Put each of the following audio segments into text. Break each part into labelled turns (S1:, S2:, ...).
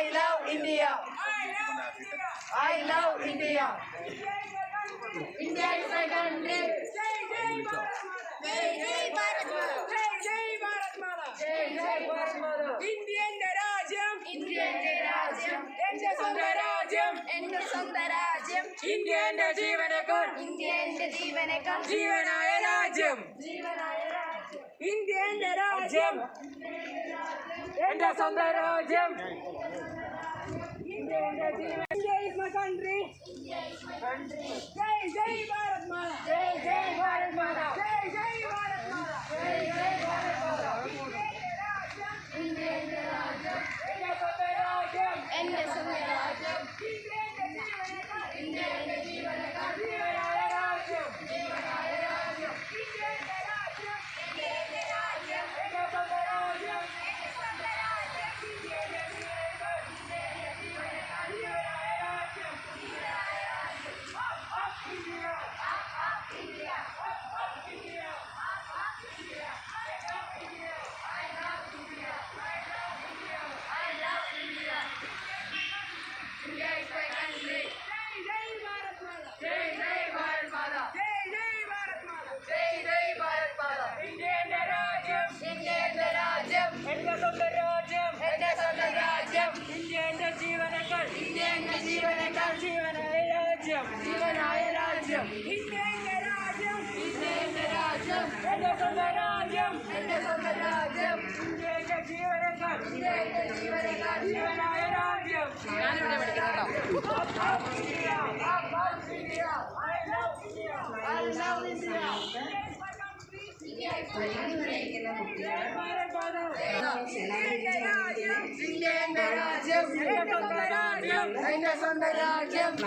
S1: I love India. I love India. India is my country. Jai Jai Bharat Mata. Jai Jai Bharat Mata. Jai Jai Bharat Mata.
S2: Jai Jai Bharat Mata. Indian രാജ്യം
S1: ഇന്ത്യന്റെ രാജ്യം
S2: എന്റെ സ്വന്തം രാജ്യം
S1: എന്റെ സ്വന്തം രാജ്യം
S2: ഇന്ത്യന്റെ ജീവനേക്കാൾ
S1: ഇന്ത്യന്റെ ജീവനേക്കാൾ
S2: ജീവനായ രാജ്യം
S1: ജീവനായ രാജ്യം
S2: Indian
S1: Rajam. Enda
S2: Sundar Rajam. India is my country. India is my country.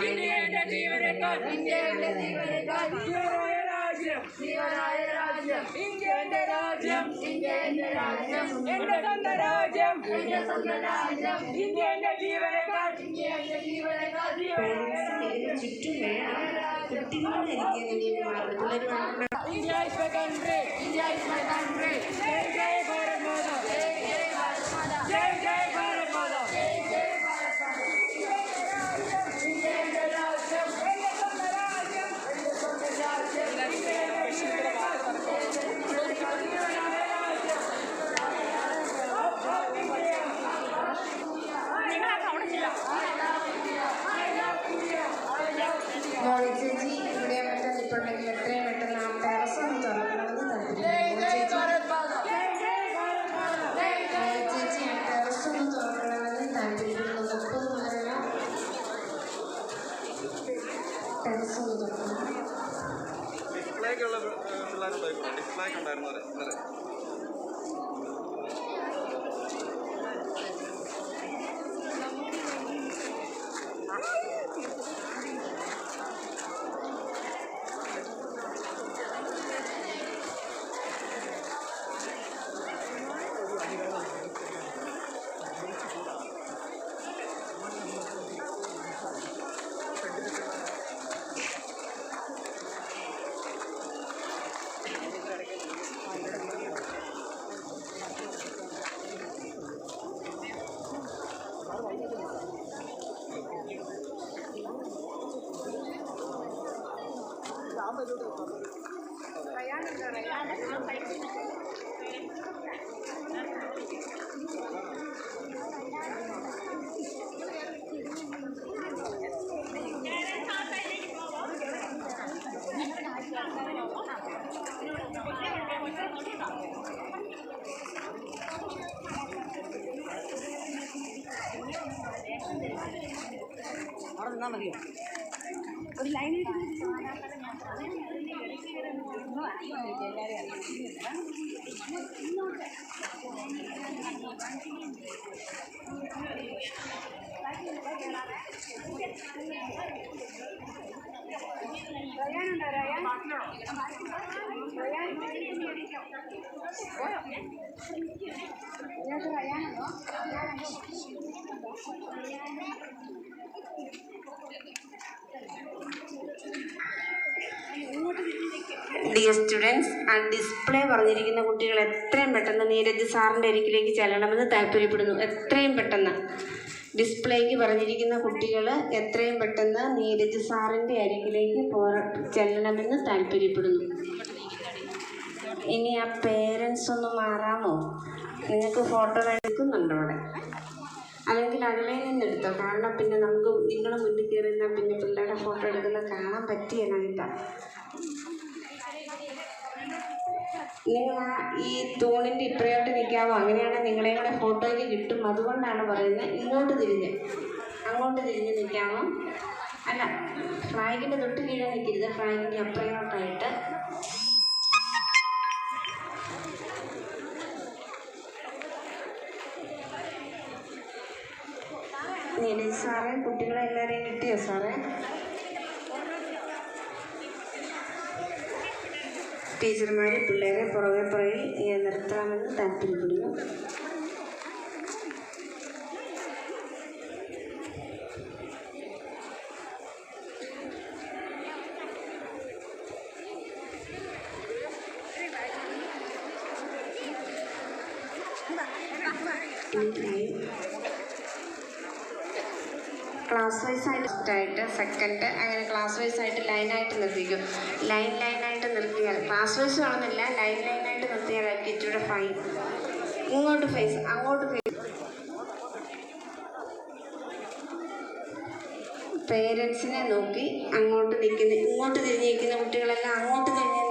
S2: ഇന്ത്യയുടെ ജീവനക്കാർ ഇന്ത്യയുടെ ജീവനക്കാർ രാജ്യം.
S1: ജീവനായ രാജ്യം.
S2: ഇന്ത്യ
S1: എന്റെ രാജ്യം. ഇന്ത്യ
S2: എന്റെ രാജ്യം. എന്റെ സ്വന്തം രാജ്യം.
S1: എന്റെ സ്വന്തം രാജ്യം.
S2: ഇന്ത്യ
S1: എന്റെ ജീവനേക്കാൾ
S2: ഇന്ത്യ എന്റെ ജീവനേക്കാൾ
S3: ചുറ്റും India is my country India is my country
S1: ജയ് ജയ് ഭാരത് മാതാ.
S2: ജയ് ജയ് ഭാരത് മാതാ.
S1: ജയ് ജയ്
S3: തുടങ്ങിയത്രേ തന്നാ
S4: മതിയോ ഒരു ലൈൻ റയാനുണ്ടോ റയാൻ റയാൻ പോയോ
S2: ഡിയർ സ്റ്റുഡൻസ് ആ ഡിസ്പ്ലേ പറഞ്ഞിരിക്കുന്ന കുട്ടികൾ എത്രയും പെട്ടെന്ന് നീരജ് സാറിന്റെ അരികിലേക്ക് ചെല്ലണമെന്ന് താല്പര്യപ്പെടുന്നു. എത്രയും പെട്ടെന്ന്. ഡിസ്പ്ലേക്ക് പറഞ്ഞിരിക്കുന്ന കുട്ടികൾ എത്രയും പെട്ടെന്ന് നീരജ് സാറിന്റെ അരികിലേക്ക് പോ ചെല്ലണമെന്ന് താല്പര്യപ്പെടുന്നു. ഇനി ആ പേരൻസ് ഒന്ന് മാറാമോ? നിങ്ങൾക്ക് ഫോട്ടോ എടുക്കുന്നുണ്ടോ അവിടെ? അല്ലെങ്കിൽ അകലെ നിന്ന് എടുത്തോ? കാരണം പിന്നെ നമുക്ക് നിങ്ങൾ മുന്നിൽ കയറുന്ന പിന്നെ പിള്ളേരുടെ ഫോട്ടോ എടുക്കുന്ന കാണാൻ പറ്റിയല്ലായിട്ടാണ് നിങ്ങൾ ആ ഈ തൂണിന്റെ ഇപ്പറയോട്ട് നിൽക്കാമോ അങ്ങനെയാണ് നിങ്ങളെ കൂടെ ഫോട്ടോയ്ക്ക് കിട്ടും. അതുകൊണ്ടാണ് പറയുന്നത് ഇങ്ങോട്ട് തിരിഞ്ഞ്. അങ്ങോട്ട് തിരിഞ്ഞ് നിൽക്കാമോ അല്ല ഫ്ലാഗിന്റെ തൊട്ട് കീഴേ നിൽക്കരുത്. ഫ്ലാഗിന്റെ അപ്പുറയോട്ടായിട്ട്. നീരജ് സാറ് കുട്ടികളെ എല്ലാവരെയും കിട്ടിയോ സാറേ? ടീച്ചർമാർ പിള്ളേരെ പുറകെ പുറകിൽ നിർത്താമെന്ന് താല്പര്യപ്പെടുന്നു ക്ലാസ് വൈസ് ആയിട്ട് സെക്കൻഡ് അങ്ങനെ ക്ലാസ് വൈസ് ആയിട്ട് ലൈനായിട്ട് നിർത്തിക്കും. ലൈൻ ലൈനായിട്ട് നിർത്തിയാൽ ക്ലാസ് വൈസ് ആണെന്നില്ല ലൈൻ ലൈനായിട്ട് നിർത്തിയാൽ ഇച്ചിരി ഫൈൻ ഇങ്ങോട്ട് ഫേസ് അങ്ങോട്ട് ഫേസ് പേരൻസിനെ നോക്കി അങ്ങോട്ട് നിൽക്കുന്ന ഇങ്ങോട്ട് തിരിഞ്ഞിരിക്കുന്ന കുട്ടികളെല്ലാം അങ്ങോട്ട് തിരിഞ്ഞ്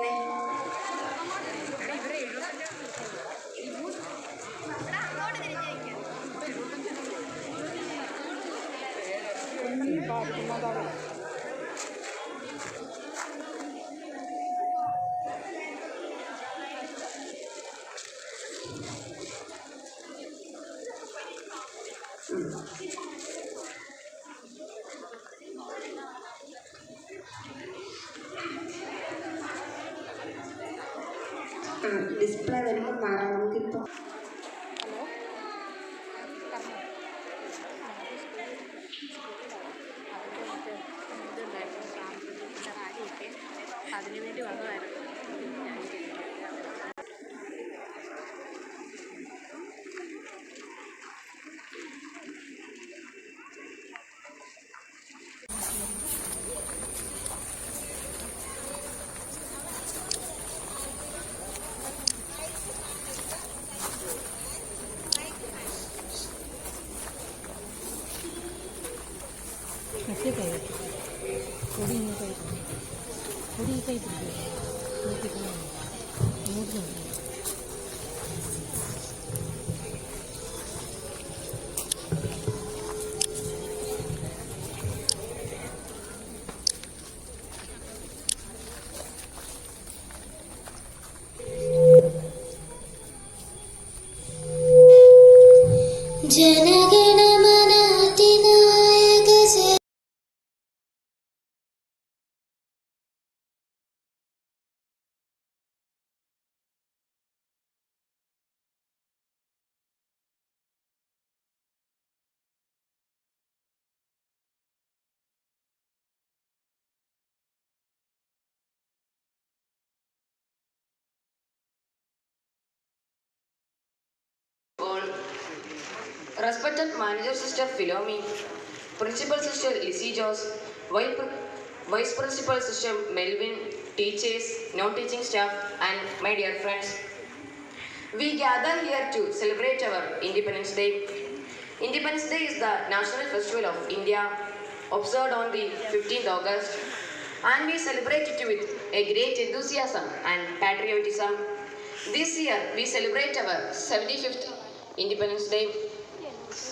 S2: ഡിസ്പ്ലേ വരുമ്പോൾ മാറാം നമുക്കിപ്പോൾ
S5: Gecenin respected manager sister Philomi, principal sister Lizzie Joss, vice principal sister Melvin, teachers, non-teaching staff, and my dear friends, we gather here to celebrate our Independence Day. Independence Day is the national festival of India, observed on the 15th August, and we celebrate it with a great enthusiasm and patriotism. This year, we celebrate our 75th Independence Day.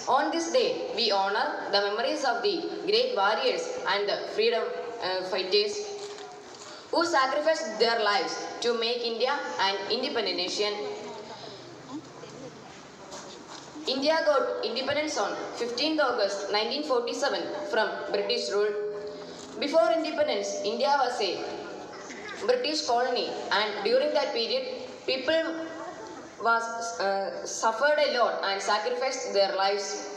S5: On this day, we honor the memories of the great warriors and the freedom uh, fighters who sacrificed their lives to make India an independent nation. India got independence on 15th August 1947 from British rule. Before independence, India was a British colony and during that period, people was uh, suffered a lot and sacrificed their lives.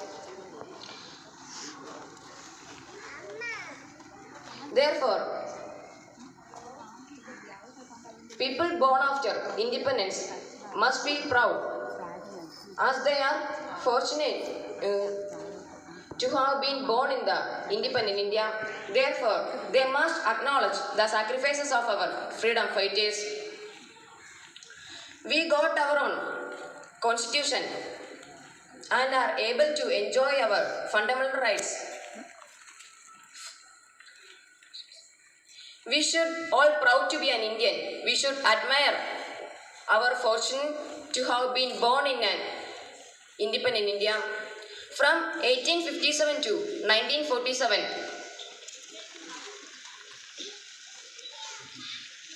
S5: Therefore, people born after independence must be proud as they are fortunate uh, to have been born in the independent India. Therefore, they must acknowledge the sacrifices of our freedom fighters. We got our own constitution and are able to enjoy our fundamental rights. We should all proud to be an Indian. We should admire our fortune to have been born in an independent India. From 1857 to 1947,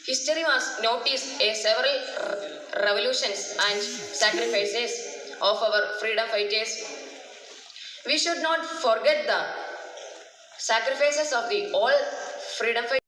S5: history must notice a several revolutions and sacrifices of our freedom fighters. We should not forget the sacrifices of the all freedom fighters.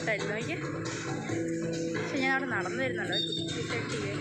S6: കറക്റ്റായിരുന്നു എനിക്ക് പക്ഷെ ഞാൻ അവിടെ നടന്നു വരുന്നുണ്ടോ detective